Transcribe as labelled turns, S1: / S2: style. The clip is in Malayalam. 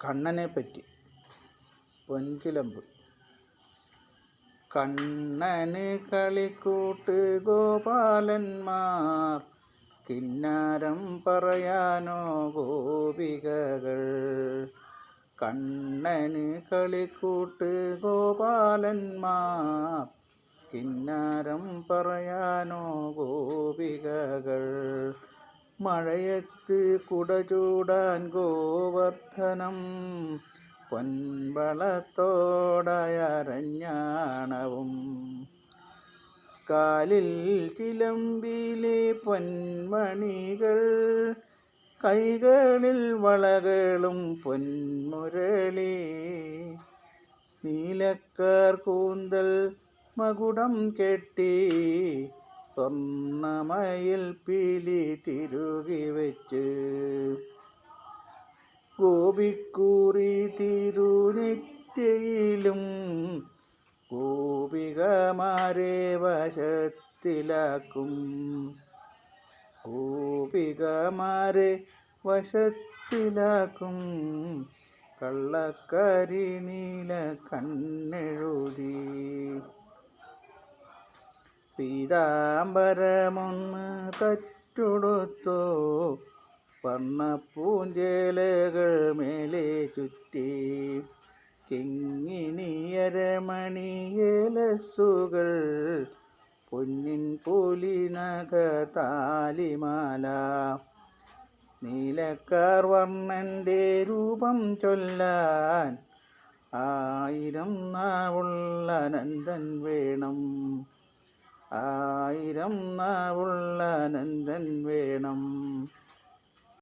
S1: കണ്ണനെ പറ്റി പൊൻകിലമ്പ് കണ്ണന് കളിക്കൂട്ട് ഗോപാലന്മാർ കിന്നാരം പറയാനോ ഗോപികകൾ. കണ്ണന് കളിക്കൂട്ട് ഗോപാലന്മാർ കിന്നാരം പറയാനോ ഗോപികകൾ. മഴയത്ത് കുടചൂടാൻ ഗോവർദ്ധനം പൊൻവളത്തോടയരഞ്ഞാണവും. കാലിൽ ചിലമ്പിലെ പൊന്മണികൾ കൈകളിൽ വളകളും പൊന്മുരളി. നീലക്കാർ കൂന്തൽ മകുടം കെട്ടി സ്വർണമയിൽ പീലി തിരുകി വെച്ച് ഗോപിക്കൂറി തിരുനിറ്റയിലും ഗോപികമാരെ വശത്തിലാക്കും. ഗോപികമാരെ വശത്തിലാക്കും. കള്ളക്കരി നീല കണ്ണെഴുതി പീതാംബരമൊന്ന് തറ്റുടുത്തോ. വർണപ്പൂഞ്ചേലകൾ മേലെ ചുറ്റി. കിങ്ങിണിയരമണിയേലസുകൾ. പൊന്നിൻ പൂലിനക താലിമാല നീലക്കാർ വർണന്റെ രൂപം ചൊല്ലാൻ ആയിരം നാവുള്ള അനന്തൻ വേണം. ആയിരം നാവുള്ള അനന്തൻ വേണം.